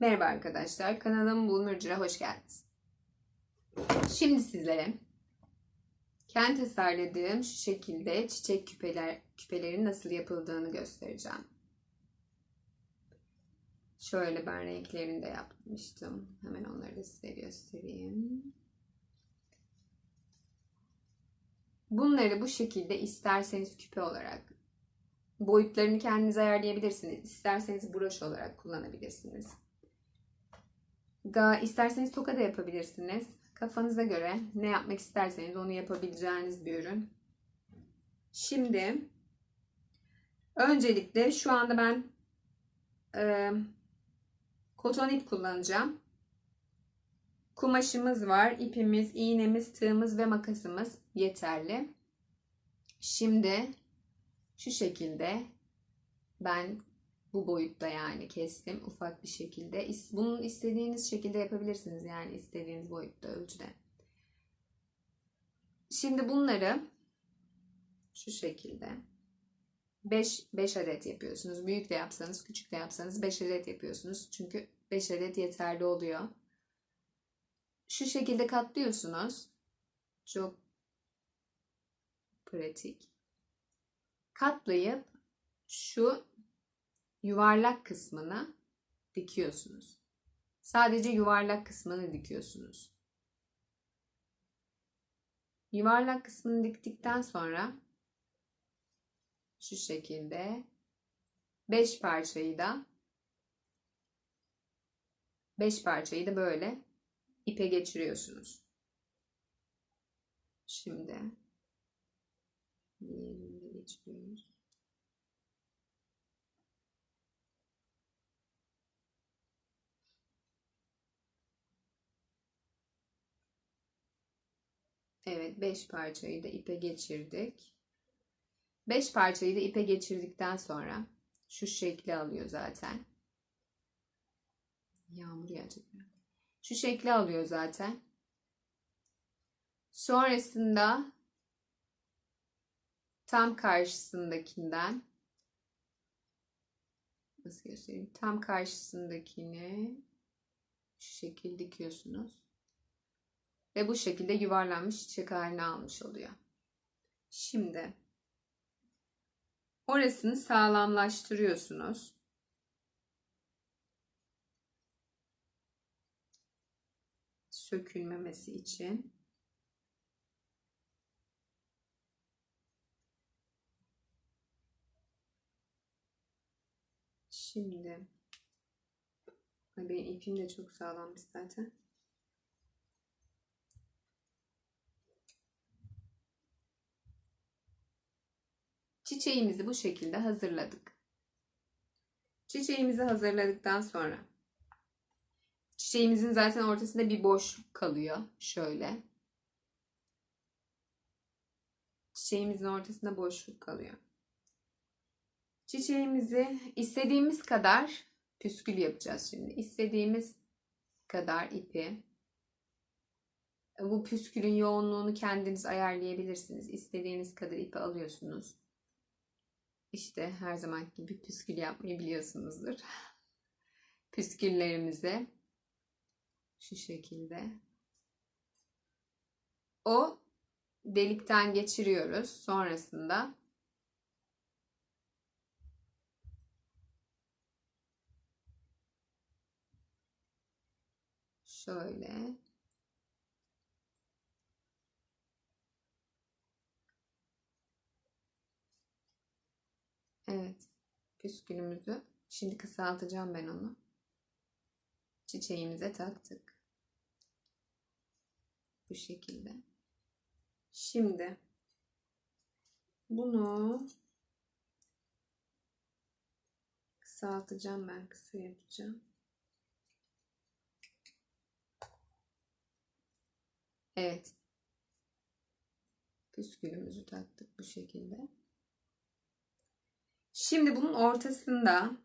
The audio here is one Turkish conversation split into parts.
Merhaba arkadaşlar, kanalıma Bulmurcu'ya hoş geldiniz. Şimdi sizlere kendi tasarladığım şu şekilde çiçek küpeler, küpelerin nasıl yapıldığını göstereceğim. Şöyle ben renklerini de yapmıştım. Hemen onları da size göstereyim. Bunları bu şekilde isterseniz küpe olarak boyutlarını kendiniz ayarlayabilirsiniz. İsterseniz broş olarak kullanabilirsiniz. Ga, isterseniz toka da yapabilirsiniz. Kafanıza göre ne yapmak isterseniz onu yapabileceğiniz bir ürün. Şimdi öncelikle şu anda ben e, koton ip kullanacağım. Kumaşımız var, ipimiz, iğnemiz, tığımız ve makasımız yeterli. Şimdi şu şekilde ben bu boyutta yani kestim ufak bir şekilde. Bunun istediğiniz şekilde yapabilirsiniz yani istediğiniz boyutta ölçüde. Şimdi bunları şu şekilde 5 5 adet yapıyorsunuz. Büyük de yapsanız, küçük de yapsanız 5 adet yapıyorsunuz. Çünkü 5 adet yeterli oluyor. Şu şekilde katlıyorsunuz. Çok pratik. Katlayıp şu yuvarlak kısmını dikiyorsunuz. Sadece yuvarlak kısmını dikiyorsunuz. Yuvarlak kısmını diktikten sonra şu şekilde 5 parçayı da 5 parçayı da böyle ipe geçiriyorsunuz. Şimdi geçiriyoruz. Evet 5 parçayı da ipe geçirdik. 5 parçayı da ipe geçirdikten sonra şu şekli alıyor zaten. Yağmur yağacak. Şu şekli alıyor zaten. Sonrasında tam karşısındakinden nasıl göstereyim? Tam karşısındakini şu şekilde dikiyorsunuz. Ve bu şekilde yuvarlanmış çiçek haline almış oluyor. Şimdi orasını sağlamlaştırıyorsunuz. Sökülmemesi için. Şimdi benim ipim de çok sağlammış zaten. Çiçeğimizi bu şekilde hazırladık. Çiçeğimizi hazırladıktan sonra çiçeğimizin zaten ortasında bir boşluk kalıyor. Şöyle. Çiçeğimizin ortasında boşluk kalıyor. Çiçeğimizi istediğimiz kadar püskül yapacağız şimdi. İstediğimiz kadar ipi bu püskülün yoğunluğunu kendiniz ayarlayabilirsiniz. İstediğiniz kadar ipi alıyorsunuz. İşte her zaman gibi püskül yapmayı biliyorsunuzdur. Püsküllerimizi şu şekilde o delikten geçiriyoruz. Sonrasında şöyle Evet. Püskülümüzü şimdi kısaltacağım ben onu. Çiçeğimize taktık. Bu şekilde. Şimdi bunu kısaltacağım ben kısa yapacağım. Evet. Püskülümüzü taktık bu şekilde. Şimdi bunun ortasında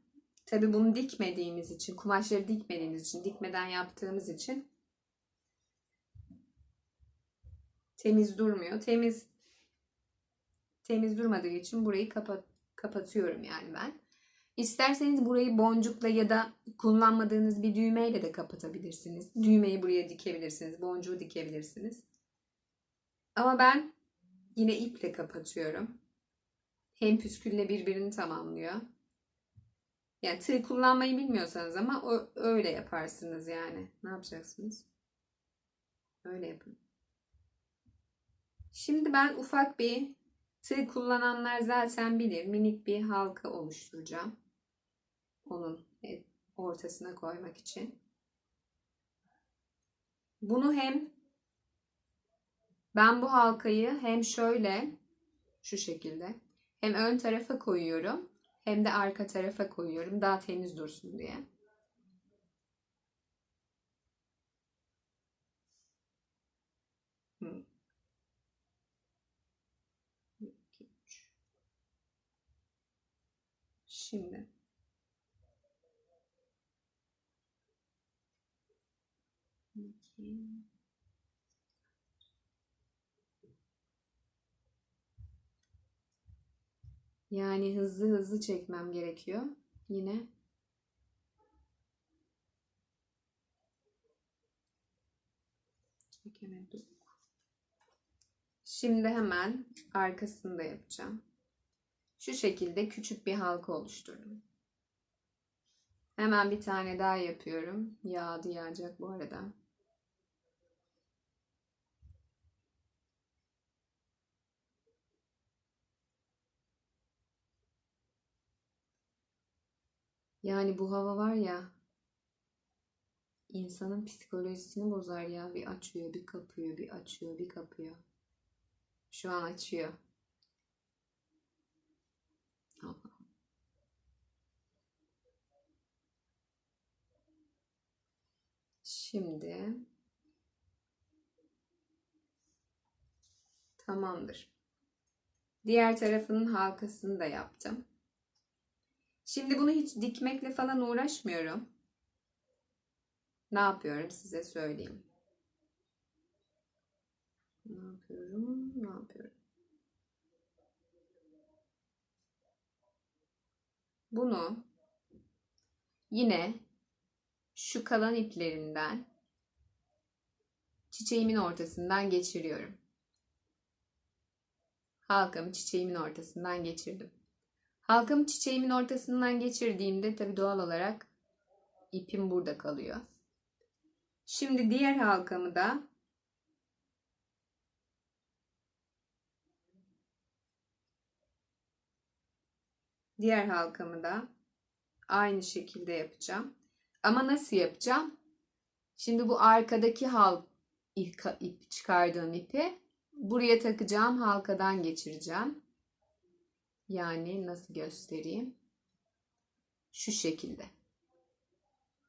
tabi bunu dikmediğimiz için, kumaşları dikmediğimiz için, dikmeden yaptığımız için temiz durmuyor. Temiz temiz durmadığı için burayı kapat, kapatıyorum yani ben. İsterseniz burayı boncukla ya da kullanmadığınız bir düğmeyle de kapatabilirsiniz. Düğmeyi buraya dikebilirsiniz. Boncuğu dikebilirsiniz. Ama ben yine iple kapatıyorum. Hem püskülle birbirini tamamlıyor. Yani tığ kullanmayı bilmiyorsanız ama o, öyle yaparsınız yani. Ne yapacaksınız? Öyle yapın. Şimdi ben ufak bir tığ kullananlar zaten bilir. Minik bir halka oluşturacağım. Onun ortasına koymak için. Bunu hem ben bu halkayı hem şöyle şu şekilde hem ön tarafa koyuyorum hem de arka tarafa koyuyorum daha temiz dursun diye. Şimdi iki. Yani hızlı hızlı çekmem gerekiyor. Yine. Şimdi hemen arkasını da yapacağım. Şu şekilde küçük bir halka oluşturdum. Hemen bir tane daha yapıyorum. Yağdı yağacak bu arada. Yani bu hava var ya insanın psikolojisini bozar ya. Bir açıyor, bir kapıyor, bir açıyor, bir kapıyor. Şu an açıyor. Şimdi tamamdır. Diğer tarafının halkasını da yaptım. Şimdi bunu hiç dikmekle falan uğraşmıyorum. Ne yapıyorum size söyleyeyim. Ne yapıyorum? Ne yapıyorum? Bunu yine şu kalan iplerinden çiçeğimin ortasından geçiriyorum. Halkamı çiçeğimin ortasından geçirdim. Halkamı çiçeğimin ortasından geçirdiğimde tabi doğal olarak ipim burada kalıyor. Şimdi diğer halkamı da diğer halkamı da aynı şekilde yapacağım. Ama nasıl yapacağım? Şimdi bu arkadaki halk ip çıkardığım ipi buraya takacağım halkadan geçireceğim. Yani nasıl göstereyim? Şu şekilde.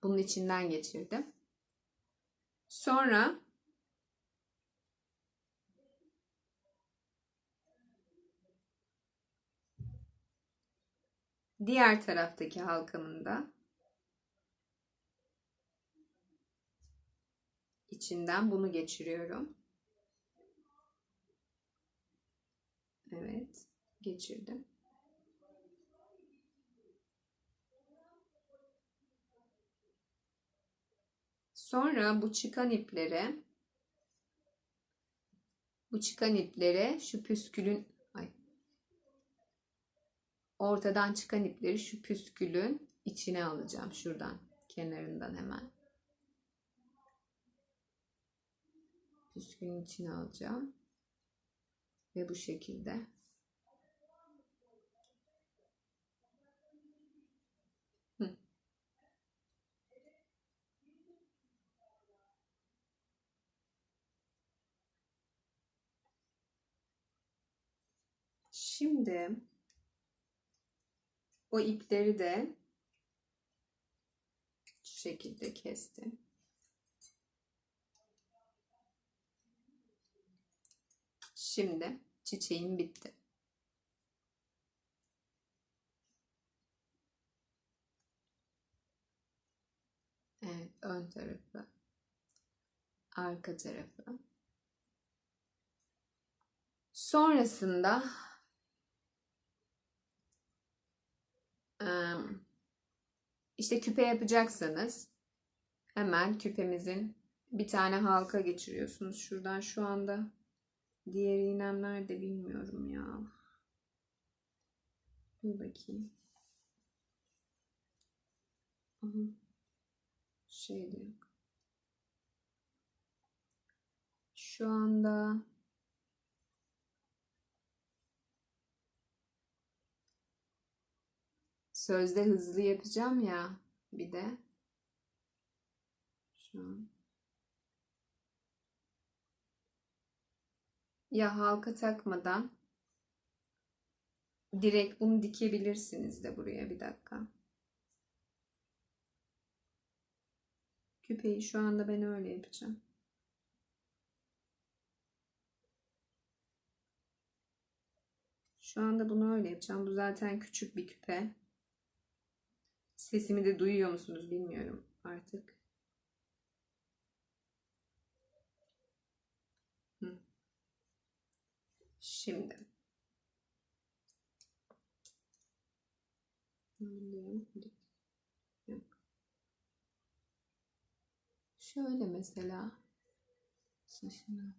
Bunun içinden geçirdim. Sonra diğer taraftaki halkamın da içinden bunu geçiriyorum. Evet, geçirdim. Sonra bu çıkan iplere bu çıkan iplere şu püskülün ay, ortadan çıkan ipleri şu püskülün içine alacağım şuradan kenarından hemen. Püskülün içine alacağım. Ve bu şekilde Şimdi o ipleri de şu şekilde kestim. Şimdi çiçeğim bitti. Evet, ön tarafı, arka tarafı. Sonrasında işte küpe yapacaksanız hemen küpemizin bir tane halka geçiriyorsunuz şuradan şu anda. Diğer iğnem nerede bilmiyorum ya. Dur bakayım. Şey de. Şu anda sözde hızlı yapacağım ya bir de. Şu an. Ya halka takmadan direkt bunu dikebilirsiniz de buraya bir dakika. Küpeyi şu anda ben öyle yapacağım. Şu anda bunu öyle yapacağım. Bu zaten küçük bir küpe. Sesimi de duyuyor musunuz bilmiyorum artık. Şimdi. Şöyle mesela saçını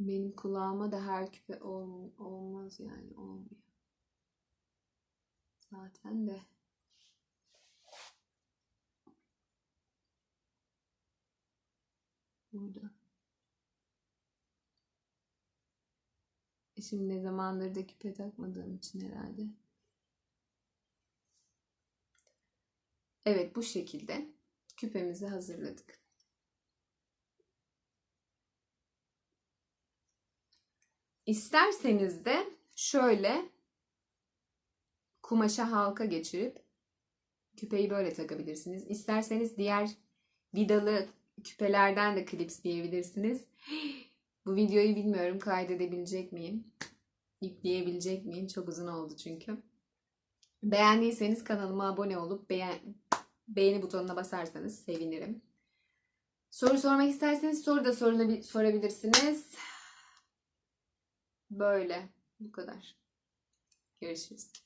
Benim kulağıma da her küpe ol, olmaz yani olmuyor. Zaten de burada. E Şimdi ne zamandır da küpe takmadığım için herhalde. Evet bu şekilde küpemizi hazırladık. İsterseniz de şöyle kumaşa halka geçirip küpeyi böyle takabilirsiniz. İsterseniz diğer vidalı küpelerden de klips diyebilirsiniz. Bu videoyu bilmiyorum kaydedebilecek miyim? Yükleyebilecek miyim? Çok uzun oldu çünkü. Beğendiyseniz kanalıma abone olup beğen beğeni butonuna basarsanız sevinirim. Soru sormak isterseniz soru da sorabilirsiniz. Böyle. Bu kadar. Görüşürüz.